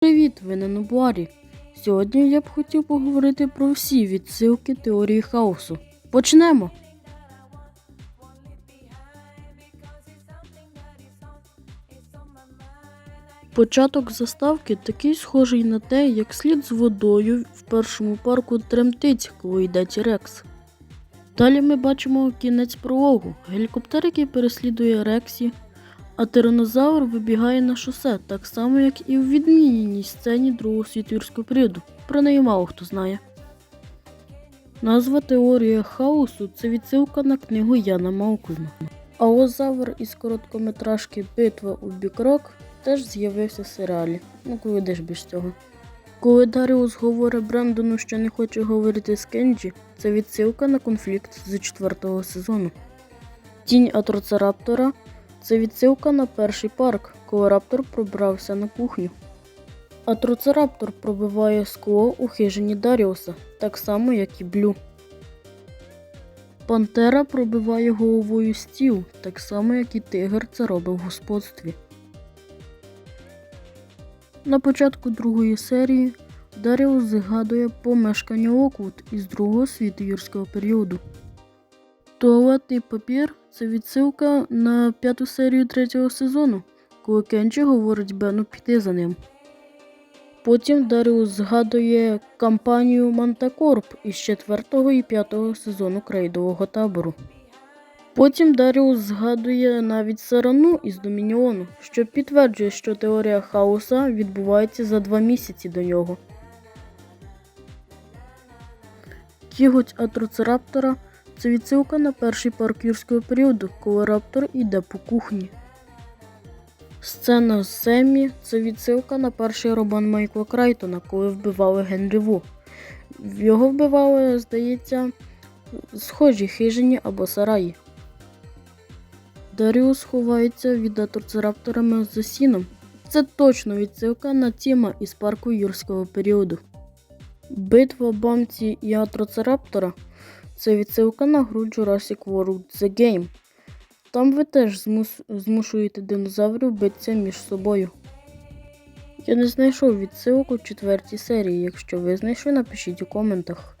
Привіт, ви на Нубуарі. Сьогодні я б хотів поговорити про всі відсилки теорії хаосу. Почнемо! Початок заставки такий схожий на те, як слід з водою в першому парку тремтить, коли йде Тірекс. Далі ми бачимо кінець прологу, гелікоптер, який переслідує Рексі, а тиранозавр вибігає на шосе, так само, як і в відмінній сцені другого світвірського періоду. Про неї мало хто знає. Назва Теорія хаосу це відсилка на книгу Яна Маукульма. А із короткометражки Битва у Бікрок теж з'явився в серіалі. Ну коли ж без цього. Коли Даріус говорить Брендону, що не хоче говорити з Кенджі, це відсилка на конфлікт з четвертого сезону. Тінь Атроцераптора це відсилка на перший парк, коли раптор пробрався на кухню. Атроцераптор пробиває скло у хижині Даріуса, так само, як і Блю. Пантера пробиває головою стіл, так само, як і тигр це робив в господстві. На початку другої серії Даріус згадує помешкання Оквуд із другого світу юрського періоду. Туалетний папір це відсилка на п'яту серію третього сезону, коли Кенджі говорить Бену піти за ним. Потім Даріус згадує кампанію Мантакорп із четвертого і п'ятого сезону крейдового табору. Потім Даріус згадує навіть Сарану із Домініону, що підтверджує, що теорія хаоса відбувається за два місяці до нього. Кіготь Атроцераптора це відсилка на перший парк юрського періоду, коли раптор йде по кухні. Сцена з Семмі це відсилка на перший роман Майкла Крайтона, коли вбивали Генрі Ву. Його вбивали, здається, схожі хижині або сараї. Даріус ховається від аторцерапторами за сіном. Це точно відсилка на Тіма із парку юрського періоду. Битва Бамці і Атроцераптора це відсилка на гру Jurassic World The Game. Там ви теж змус... змушуєте динозаврів битися між собою. Я не знайшов відсилку в четвертій серії. Якщо ви знайшли, напишіть у коментах.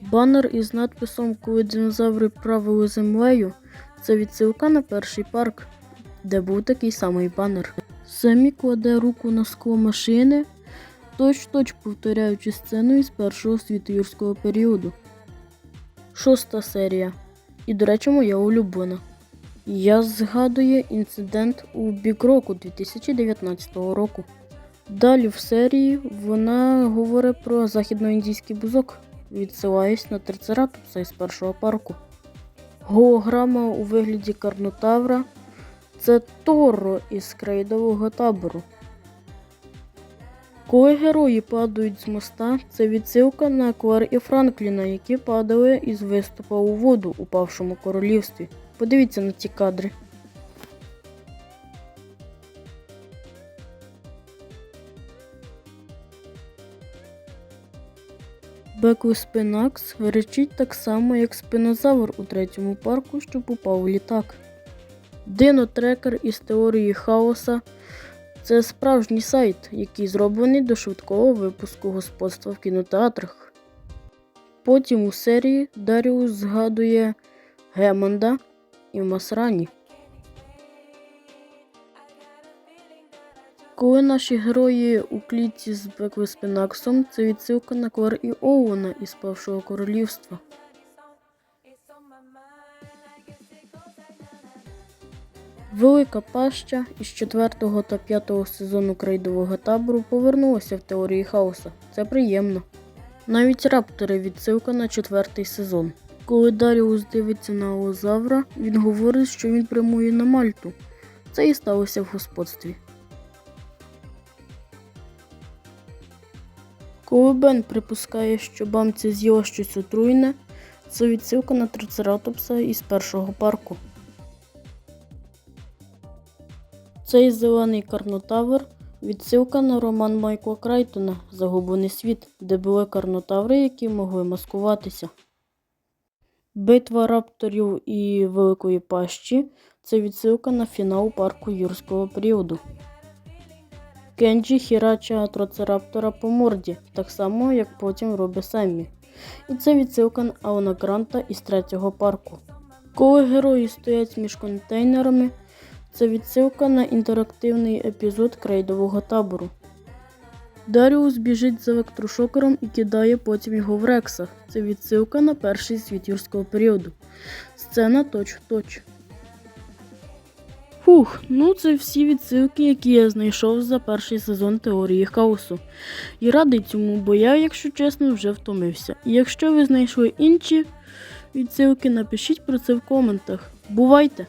Банер із надписом Коли динозаври правили землею це відсилка на перший парк, де був такий самий банер. Семі кладе руку на скло машини, точ-точ повторяючи сцену із першого світу юрського періоду. Шоста серія. І, до речі, моя улюблена. Я згадую інцидент у Бікроку 2019 року. Далі в серії вона говорить про західноіндійський бузок, відсилаюсь на трицератопса із першого парку. Голограма у вигляді карнотавра це Торо із крейдового табору. Коли герої падають з моста, це відсилка на Клар і Франкліна, які падали із виступа у воду у павшому королівстві. Подивіться на ці кадри. Беклий спинакс речить так само, як спинозавр у третьому парку, що попав у літак. Динотрекер із теорії хаоса це справжній сайт, який зроблений до швидкого випуску господства в кінотеатрах. Потім у серії Даріус згадує Гемонда і Масрані. Коли наші герої у клітці з Беквеспінаксом, це відсилка на Клар і Оуена із Павшого королівства. Велика паща із 4 та 5 сезону крейдового табору повернулася в теорії хаоса. Це приємно. Навіть раптори відсилка на четвертий сезон. Коли Даріус дивиться на Озавра, він говорить, що він прямує на Мальту. Це і сталося в господстві. Коли Бен припускає, що бамця з'їла щось отруйне, це відсилка на трицератопса із першого парку. Цей зелений карнотавр відсилка на роман Майкла Крайтона Загублений світ, де були карнотаври, які могли маскуватися. Битва рапторів і Великої пащі це відсилка на фінал парку юрського періоду. Кенджі хірача троцераптора по морді, так само, як потім робить Семмі. І це відсилка на Алана Гранта із третього парку. Коли герої стоять між контейнерами, це відсилка на інтерактивний епізод крейдового табору. Даріус біжить з електрошокером і кидає потім його в рексах. Це відсилка на перший світ юрського періоду. Сцена точ-в-точ. Фух, ну це всі відсилки, які я знайшов за перший сезон теорії хаосу. І радий цьому, бо я, якщо чесно, вже втомився. І якщо ви знайшли інші відсилки, напишіть про це в коментах. Бувайте!